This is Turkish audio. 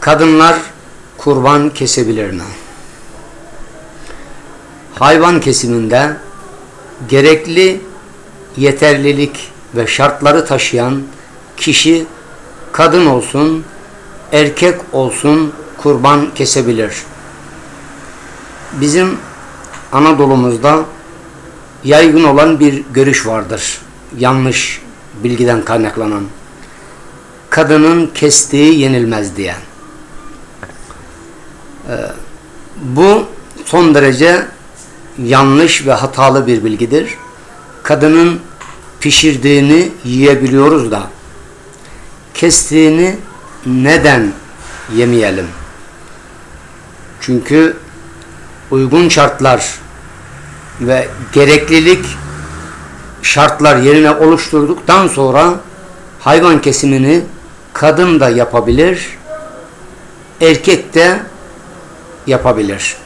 Kadınlar kurban kesebilir mi? Hayvan kesiminde gerekli yeterlilik ve şartları taşıyan kişi kadın olsun, erkek olsun kurban kesebilir. Bizim Anadolu'muzda yaygın olan bir görüş vardır. Yanlış bilgiden kaynaklanan. Kadının kestiği yenilmez diye. Ee, bu son derece yanlış ve hatalı bir bilgidir. Kadının pişirdiğini yiyebiliyoruz da kestiğini neden yemeyelim? Çünkü uygun şartlar ve gereklilik şartlar yerine oluşturduktan sonra hayvan kesimini kadın da yapabilir, erkek de yapabilir.